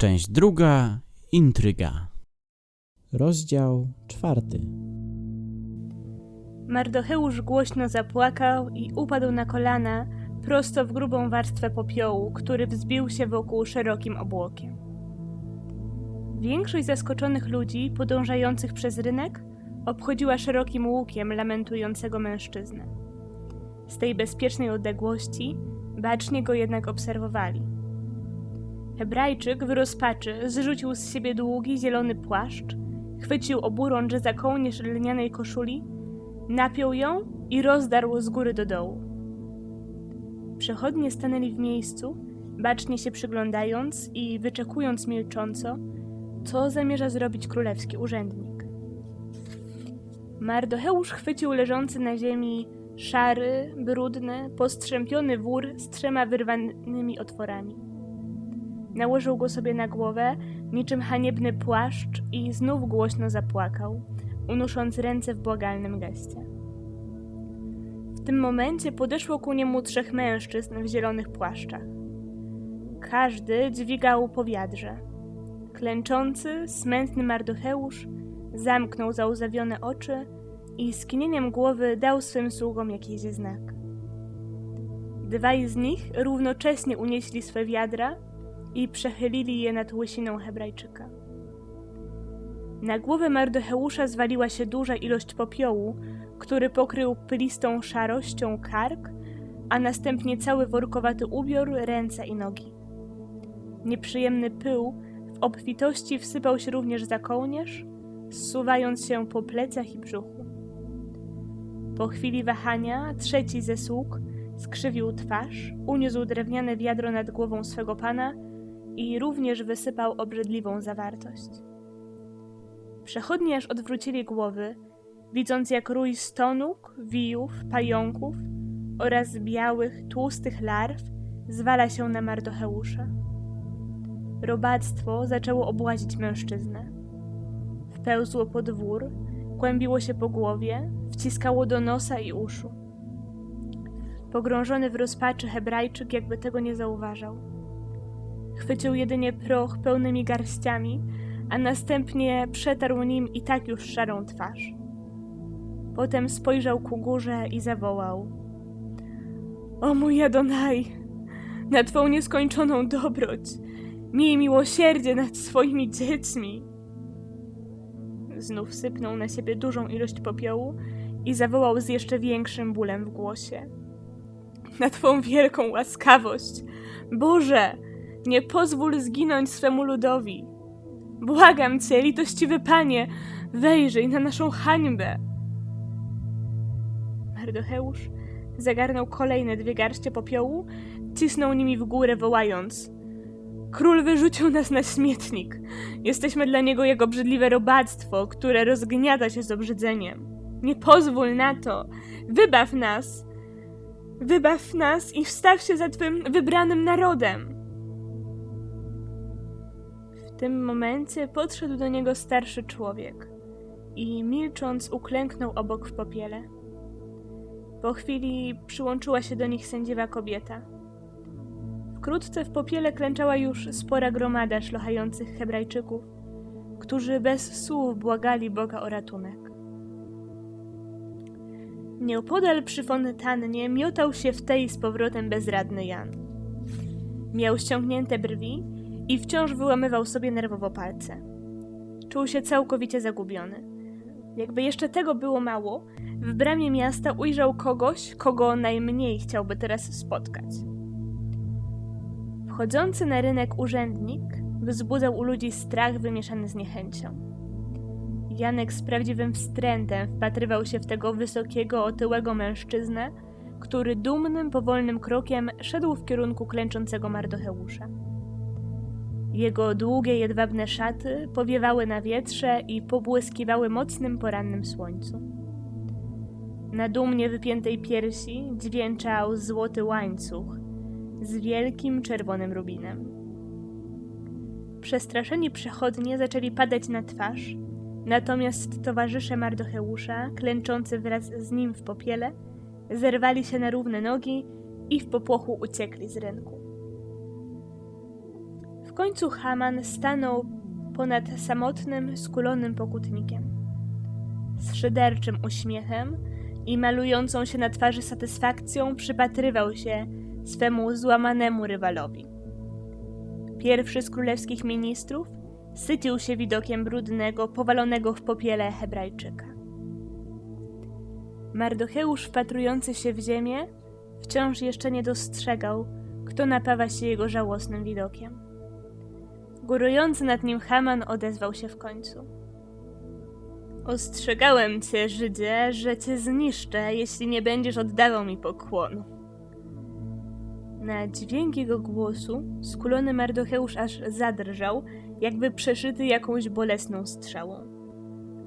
Część druga. Intryga. Rozdział czwarty. Mardocheusz głośno zapłakał i upadł na kolana prosto w grubą warstwę popiołu, który wzbił się wokół szerokim obłokiem. Większość zaskoczonych ludzi podążających przez rynek obchodziła szerokim łukiem lamentującego mężczyznę. Z tej bezpiecznej odległości bacznie go jednak obserwowali. Hebrajczyk w rozpaczy zrzucił z siebie długi zielony płaszcz, chwycił oburącz za kołnierz lnianej koszuli napiął ją i rozdarł z góry do dołu. Przechodnie stanęli w miejscu, bacznie się przyglądając i wyczekując milcząco, co zamierza zrobić królewski urzędnik. Mardocheusz chwycił leżący na ziemi szary, brudny, postrzępiony wór z trzema wyrwanymi otworami. Nałożył go sobie na głowę, niczym haniebny płaszcz i znów głośno zapłakał, unosząc ręce w błagalnym geście. W tym momencie podeszło ku niemu trzech mężczyzn w zielonych płaszczach. Każdy dźwigał po wiadrze. Klęczący, smętny Mardocheusz zamknął załzawione oczy i skinieniem głowy dał swym sługom jakiś znak. Dwaj z nich równocześnie unieśli swe wiadra i przechylili je nad łysiną Hebrajczyka. Na głowę Mardocheusza zwaliła się duża ilość popiołu, który pokrył pylistą szarością kark, a następnie cały workowaty ubiór, ręce i nogi. Nieprzyjemny pył w obfitości wsypał się również za kołnierz, zsuwając się po plecach i brzuchu. Po chwili wahania trzeci ze sług skrzywił twarz, uniósł drewniane wiadro nad głową swego pana i również wysypał obrzydliwą zawartość. Przechodni aż odwrócili głowy, widząc jak rój stonóg, wijów, pająków oraz białych, tłustych larw zwala się na Mardocheusza. Robactwo zaczęło obłazić mężczyznę. Wpełzło pod wór, kłębiło się po głowie, wciskało do nosa i uszu. Pogrążony w rozpaczy Hebrajczyk jakby tego nie zauważał. Chwycił jedynie proch pełnymi garściami, a następnie przetarł nim i tak już szarą twarz. Potem spojrzał ku górze i zawołał: O mój Adonai, na Twą nieskończoną dobroć, miej miłosierdzie nad swoimi dziećmi. Znów sypnął na siebie dużą ilość popiołu i zawołał z jeszcze większym bólem w głosie. Na Twą wielką łaskawość, Boże, nie pozwól zginąć swemu ludowi. Błagam cię, litościwy panie, wejrzyj na naszą hańbę. Mardocheusz zagarnął kolejne dwie garście popiołu, cisnął nimi w górę, wołając: Król wyrzucił nas na śmietnik. Jesteśmy dla niego jego brzydliwe robactwo, które rozgniata się z obrzydzeniem. Nie pozwól na to! Wybaw nas! Wybaw nas i wstaw się za twym wybranym narodem! Tym momencie podszedł do niego starszy człowiek i milcząc uklęknął obok w popiele. Po chwili przyłączyła się do nich sędziwa kobieta. Wkrótce w popiele klęczała już spora gromada szlochających Hebrajczyków, którzy bez słów błagali Boga o ratunek. Nieopodal przy fontannie miotał się w tej z powrotem bezradny Jan. Miał ściągnięte brwi i wciąż wyłamywał sobie nerwowo palce. Czuł się całkowicie zagubiony. Jakby jeszcze tego było mało, w bramie miasta ujrzał kogoś, kogo najmniej chciałby teraz spotkać. Wchodzący na rynek urzędnik wzbudzał u ludzi strach wymieszany z niechęcią. Janek z prawdziwym wstrętem wpatrywał się w tego wysokiego, otyłego mężczyznę, który dumnym, powolnym krokiem szedł w kierunku klęczącego Mardocheusza. Jego długie, jedwabne szaty powiewały na wietrze i pobłyskiwały mocnym porannym słońcu. Na dumnie wypiętej piersi dźwięczał złoty łańcuch z wielkim czerwonym rubinem. Przestraszeni przechodnie zaczęli padać na twarz, natomiast towarzysze Mardocheusza, klęczący wraz z nim w popiele, zerwali się na równe nogi i w popłochu uciekli z rynku. Końcu Haman stanął ponad samotnym, skulonym pokutnikiem. Z szyderczym uśmiechem i malującą się na twarzy satysfakcją przypatrywał się swemu złamanemu rywalowi. Pierwszy z królewskich ministrów sycił się widokiem brudnego, powalonego w popiele Hebrajczyka. Mardocheusz, wpatrujący się w ziemię, wciąż jeszcze nie dostrzegał, kto napawa się jego żałosnym widokiem. Górujący nad nim Haman odezwał się w końcu. Ostrzegałem cię, Żydzie, że cię zniszczę, jeśli nie będziesz oddawał mi pokłonu. Na dźwięk jego głosu skulony Mardocheusz aż zadrżał, jakby przeszyty jakąś bolesną strzałą.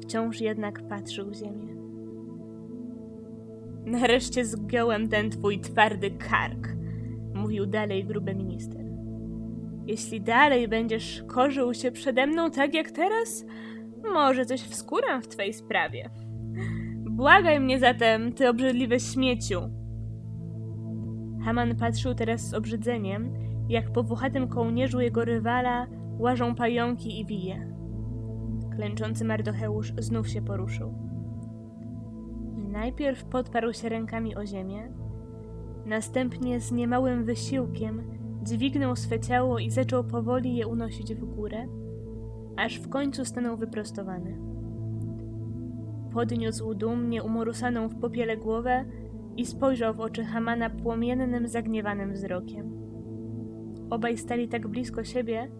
Wciąż jednak patrzył w ziemię. Nareszcie zgiąłem ten twój twardy kark, mówił dalej gruby minister. Jeśli dalej będziesz korzył się przede mną tak jak teraz, może coś wskóram w twej sprawie. Błagaj mnie zatem, ty obrzydliwy śmieciu. Haman patrzył teraz z obrzydzeniem, jak po włochatym kołnierzu jego rywala łażą pająki i wije. Klęczący Mardocheusz znów się poruszył. Najpierw podparł się rękami o ziemię, następnie z niemałym wysiłkiem dźwignął swe ciało i zaczął powoli je unosić w górę, aż w końcu stanął wyprostowany. Podniósł dumnie umorusaną w popiele głowę i spojrzał w oczy Hamana płomiennym, zagniewanym wzrokiem. Obaj stali tak blisko siebie,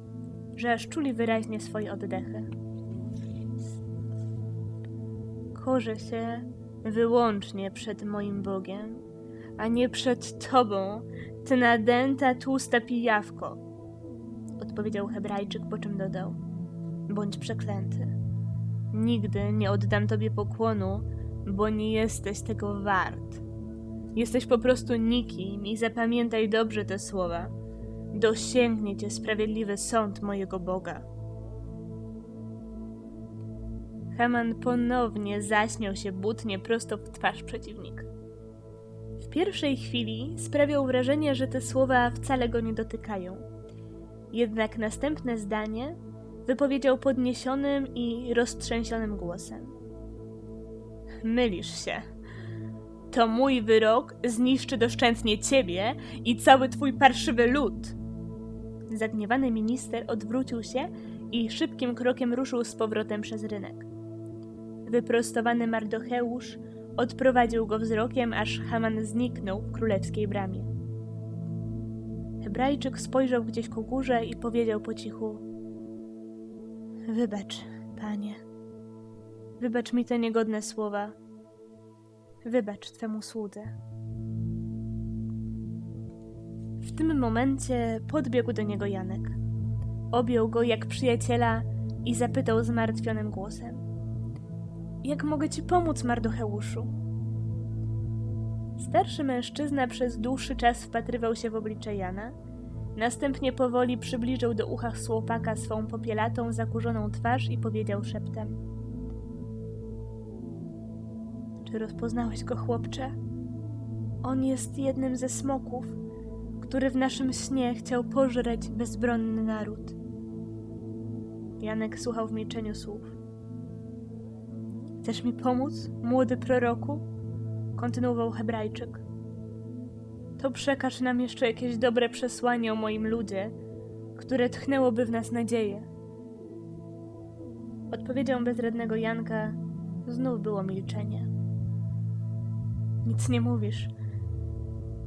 że aż czuli wyraźnie swoje oddechy. Korzę się wyłącznie przed moim Bogiem, a nie przed Tobą, ty nadęta, tłusta pijawko, odpowiedział Hebrajczyk, po czym dodał. Bądź przeklęty. Nigdy nie oddam Tobie pokłonu, bo nie jesteś tego wart. Jesteś po prostu nikim i zapamiętaj dobrze te słowa. Dosięgnie Cię sprawiedliwy sąd mojego Boga. Haman ponownie zaśmiał się butnie prosto w twarz przeciwnika. Pierwszej chwili sprawiał wrażenie, że te słowa wcale go nie dotykają. Jednak następne zdanie wypowiedział podniesionym i roztrzęsionym głosem. Mylisz się. To mój wyrok zniszczy doszczętnie ciebie i cały twój parszywy lud. Zagniewany minister odwrócił się i szybkim krokiem ruszył z powrotem przez rynek. Wyprostowany Mardocheusz odprowadził go wzrokiem, aż Haman zniknął w królewskiej bramie. Hebrajczyk spojrzał gdzieś ku górze i powiedział po cichu: Wybacz, panie. Wybacz mi te niegodne słowa. Wybacz twemu słudze. W tym momencie podbiegł do niego Janek. Objął go jak przyjaciela i zapytał zmartwionym głosem: Jak mogę ci pomóc, Mardocheuszu? Starszy mężczyzna przez dłuższy czas wpatrywał się w oblicze Jana, następnie powoli przybliżył do ucha słupaka swą popielatą, zakurzoną twarz i powiedział szeptem: Czy rozpoznałeś go, chłopcze? On jest jednym ze smoków, który w naszym śnie chciał pożreć bezbronny naród. Janek słuchał w milczeniu słów. Chcesz mi pomóc, młody proroku? Kontynuował Hebrajczyk. To przekaż nam jeszcze jakieś dobre przesłanie o moim ludzie, które tchnęłoby w nas nadzieję. Odpowiedzią bezradnego Janka znów było milczenie. Nic nie mówisz.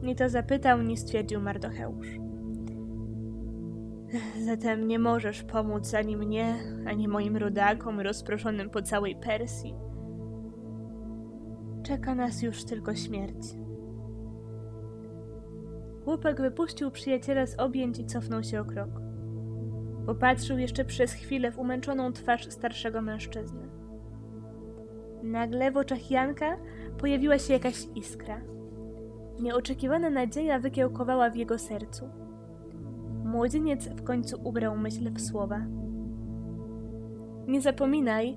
Ni to zapytał, ni stwierdził Mardocheusz. Zatem nie możesz pomóc ani mnie, ani moim rodakom rozproszonym po całej Persji. Czeka nas już tylko śmierć. Chłopak wypuścił przyjaciela z objęć i cofnął się o krok. Popatrzył jeszcze przez chwilę w umęczoną twarz starszego mężczyzny. Nagle w oczach Janka pojawiła się jakaś iskra. Nieoczekiwana nadzieja wykiełkowała w jego sercu. Młodzieniec w końcu ubrał myśl w słowa. Nie zapominaj,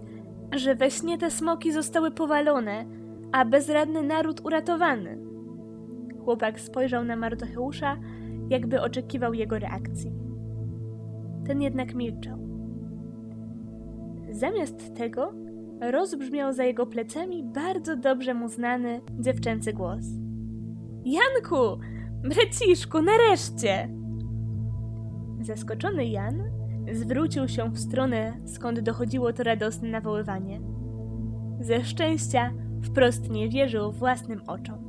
że we śnie te smoki zostały powalone, a bezradny naród uratowany. Chłopak spojrzał na Mardocheusza, jakby oczekiwał jego reakcji. ten jednak milczał. Zamiast tego rozbrzmiał za jego plecami bardzo dobrze mu znany dziewczęcy głos. Janku! Braciszku, nareszcie! Zaskoczony Jan zwrócił się w stronę, skąd dochodziło to radosne nawoływanie. Ze szczęścia wprost nie wierzył własnym oczom.